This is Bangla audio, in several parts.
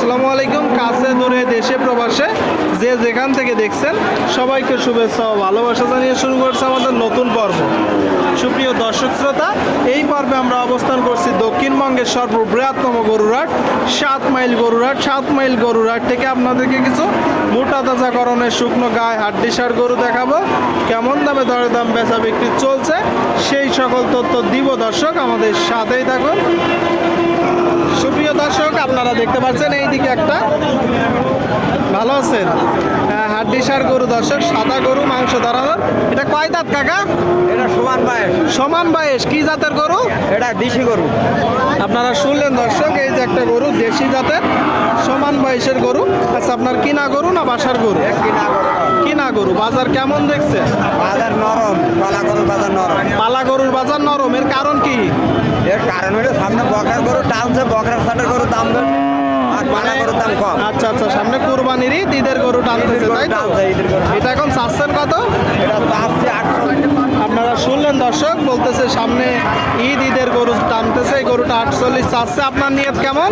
আসসালামু আলাইকুম। কাছে দূরে দেশে প্রবাসে যে যেখান থেকে দেখছেন, সবাইকে শুভেচ্ছা ও ভালোবাসা জানিয়ে শুরু করছে আমাদের নতুন পর্ব। সুপ্রিয় দর্শক শ্রোতা, এই পর্বে আমরা অবস্থান করছি দক্ষিণবঙ্গের সর্ববৃহত্তম গরুরাট সাত মাইল গরুরাট সাত মাইল গরুরাট থেকে আপনাদেরকে কিছু মোটা তাজাকরণের শুকনো গায়ে হাড্ডিসার গরু দেখাবো। কেমন দামে দরে দাম বেচা বিক্রি চলছে, সেই সকল তথ্য দিব দর্শক। আমাদের সাথেই থাকুন। সুপ্রিয় দর্শক আপনারা দেখতে পাচ্ছেন এইদিকে একটা। ভালো আছেন? হ্যাঁ হাড্ডিসার গরু দর্শক সাদা গরু মাংস দাঁড়ানোর এটা কয় দাঁত কাকা? এটা সমান বয়স সমান বয়স কি জাতের গরু? এটা দেশি গরু। আপনারা শুনলেন দর্শক এই যে একটা গরু দেশি জাতের সমান বয়সের গরু। আচ্ছা আপনার কিনা গরু না বাসার গরু? কিনা গরু। কিনা গরু? বাজার কেমন দেখছে? বাজার নরম পালা গরুর বাজার নরম। পালা গরুর বাজার নরম এর কারণ কি? এর কারণ হলো সামনে বকরার গরু টানছে বকরার গরু দাম আচ্ছা আচ্ছা সামনে কুরবানিরই ঈদের গরু টানতেছে তাই তো। এটা এখন চাচ্ছেন কত? এটা চাচ্ছে আটশো। আপনারা শুনলেন দর্শক বলতেছে সামনে ঈদ ঈদের গরু টানতেছে গরুটা আটচল্লিশ চাচ্ছে। আপনার নিয়ত কেমন?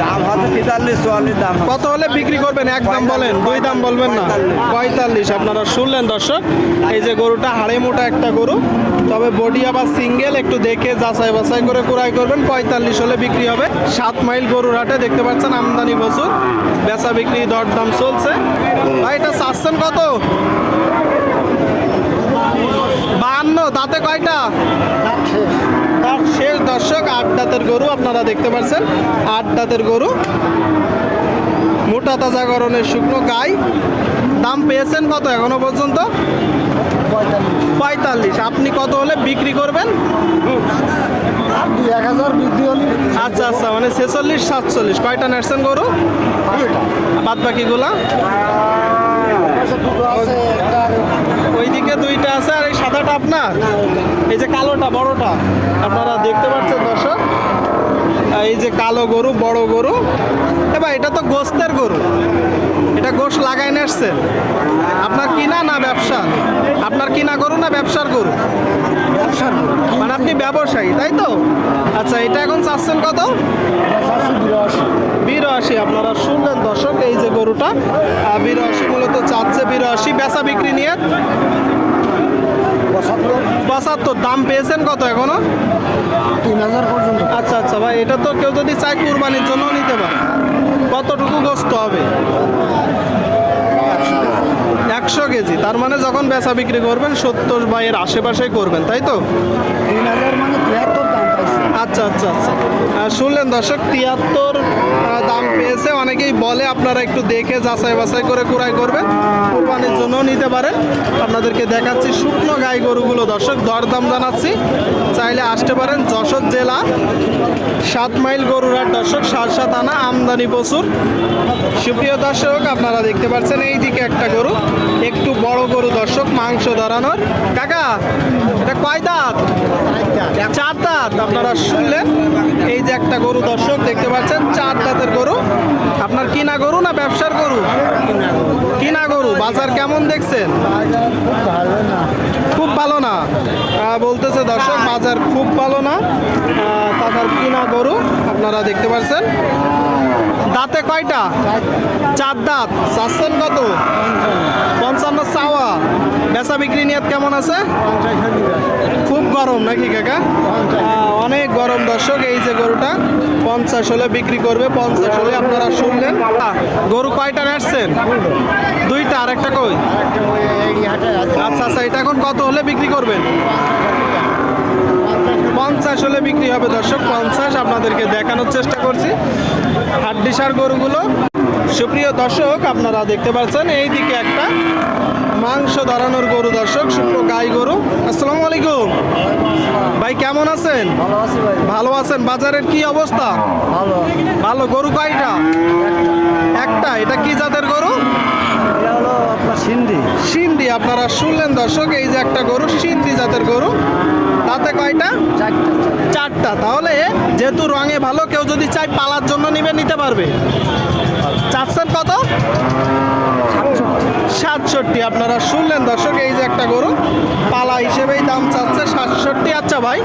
দাম হচ্ছে তেতাল্লিশ চুয়াল্লিশ দাম কত হলে বিক্রি করবেন? এক দাম বলেন দুই দাম বলবেন না? পঁয়তাল্লিশ। আপনারা শুনলেন দর্শক এই যে গরুটা হাড়ে মোটা একটা গরু তবে বডি আবার সিঙ্গেল একটু দেখে যাচাই বাছাই করে ক্রয় করবেন। পঁয়তাল্লিশ হলে বিক্রি হবে। সাত মাইল গরুর হাটে দেখতে পাচ্ছেন আমদানি প্রচুর বেচা বিক্রি দরদাম চলছে। ভাই এটা চাচ্ছেন কত? বাহান্ন দাঁতে কয়টা? দর্শক আট দাঁতের গরু আপনারা দেখতে পাচ্ছেন। আট দাঁতের গরু। মোটা তাজা গরনের শুকনো গাই। দাম পেয়েছেন কত এখনও পর্যন্ত? পঁয়তাল্লিশ। আপনি কত হলে বিক্রি করবেন? এক হাজার বৃদ্ধি হলে আচ্ছা আচ্ছা মানে ছেচল্লিশ সাতচল্লিশ। কয়টা নার্সেন গরু? বাদ বাকিগুলা দুটো ওইদিকে দুইটা আছে আর এই আপনার? এই যে কালোটা বড়টা। আপনারা দেখতে পাচ্ছেন দর্শক? এই যে কালো গরু বড় গরু। এবার এটা তো গোস্তের গরু। এটা গোশ লাগাই আসছেন। আপনার কিনা না ব্যবসা? আপনার কিনা গরু না ব্যবসার গরু? ব্যবসার মানে আপনি ব্যবসায়ী তাই তো? আচ্ছা এটা এখন চাচ্ছেন কত? বিরাশি। আপনারা শুনলেন দর্শক এই যে গরুটা। বিরাশি মূলত চাচ্ছে বিরাশি বেচা বিক্রি নিয়ে। পঁচাত্তর। দাম পেয়েছেন কত এখনও? তিন হাজার পর্যন্ত। আচ্ছা আচ্ছা। ভাই এটা তো কেউ যদি চায় কুরবানির জন্য নিতে পারে। কতটুকু গোস্ত হবে? একশো কেজি। তার মানে যখন বেচা বিক্রি করবেন সত্তর বা এর আশেপাশেই করবেন তাই তো? তিন হাজার মানে আচ্ছা আচ্ছা আচ্ছা। শুনলেন দর্শক তিয়াত্তর দাম পেয়েছে। অনেকেই বলে আপনারা একটু দেখে যাচাই বাছাই করে কুড়াই করবেন কোরবানির জন্য নিতে পারেন। আপনাদেরকে দেখাচ্ছি শুকনো গাই গরুগুলো। দর্শক দরদাম জানাচ্ছি। চাইলে আসতে পারেন যশোর জেলা সাত মাইল গরুরার দর্শক সারসা থানা আমদানি প্রচুর। সুপ্রিয় দর্শক আপনারা দেখতে পাচ্ছেন এই দিকে একটা গরু একটু বড় গরু। দর্শক মাংস ধরানোর। কাকা এটা কয় দাঁত। চার দাঁত। আপনারা শুনলেন এই যে একটা গরু দর্শক দেখতে পাচ্ছেন, চার দাঁতের গরু। আপনার কিনা গরু না ব্যবসার গরু? কিনা গরু, বাজার কেমন দেখছেন? খুব ভালো না। বলতেছে দর্শক, বাজার খুব ভালো না। কাকার কিনা গরু, আপনারা দেখতে পাচ্ছেন। দাঁতে কয়টা? চার দাঁত। চাচ্ছেন কত? পঞ্চান্ন চাওয়া। বেচা বিক্রি নিয়ত কেমন আছে? খুব গরম নাকি কাকা? অনেক গরম দর্শক, এই যে গরুটা পঞ্চাশ হলে বিক্রি করবে, পঞ্চাশ হলে আপনারা শুনলেন। গরু কয়টা নাড়ছেন দুইটা আর একটা কই? আচ্ছা আচ্ছা এটা এখন কত হলে বিক্রি করবেন? পঞ্চাশ হলে বিক্রি হবে দর্শক, পঞ্চাশ আপনাদেরকে দেখানোর চেষ্টা করছি। হাড্ডিসার গরুগুলো। সুপ্রিয় দর্শক আপনারা দেখতে পাচ্ছেন এই দিকে একটা মাংস ধরানোর গরু দর্শক শুকনো গাই গরু। আসসালামু আলাইকুম। ভাই কেমন আছেন? ভালো আছি ভাই। ভালো আছেন? বাজারের কি অবস্থা? ভালো। ভালো। গরু কয়টা? একটা। এটা কি জাতের গরু? সিন্ধি। সিন্ধি। আপনারা শুনলেন দর্শক এই যে একটা গরু সিন্ধি জাতের গরু। তাতে কয়টা? চারটা। চারটা। তাহলে যেহেতু রঙে ভালো কেউ যদি চাই পালার জন্য নিবে নিতে পারবে। চাচ্ছেন কত? সাতষট্টি। আপনারা শুনলেন দর্শক এই যে একটা গরু পালা হিসেবেই দাম চাচ্ছে সাতষট্টি। আচ্ছা ভাই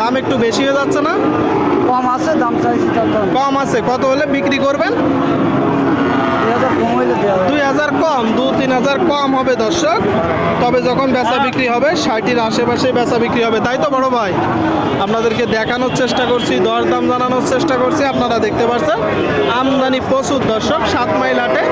দাম একটু বেশি হয়ে যাচ্ছে না? কম আছে দাম চাইছি কম আছে। কত হলে বিক্রি করবেন? দুই হাজার কম, দু, তিন হাজার কম হবে দর্শক। তবে যখন বেচা বিক্রি হবে, ষাটির আশেপাশে বেচা বিক্রি হবে। তাই তো বড় ভাই? আপনাদেরকে দেখানোর চেষ্টা করছি, দরদাম জানানোর চেষ্টা করছি। আপনারা দেখতে পাচ্ছেন, আমদানি প্রচুর দর্শক, সাত মাইল হাটে।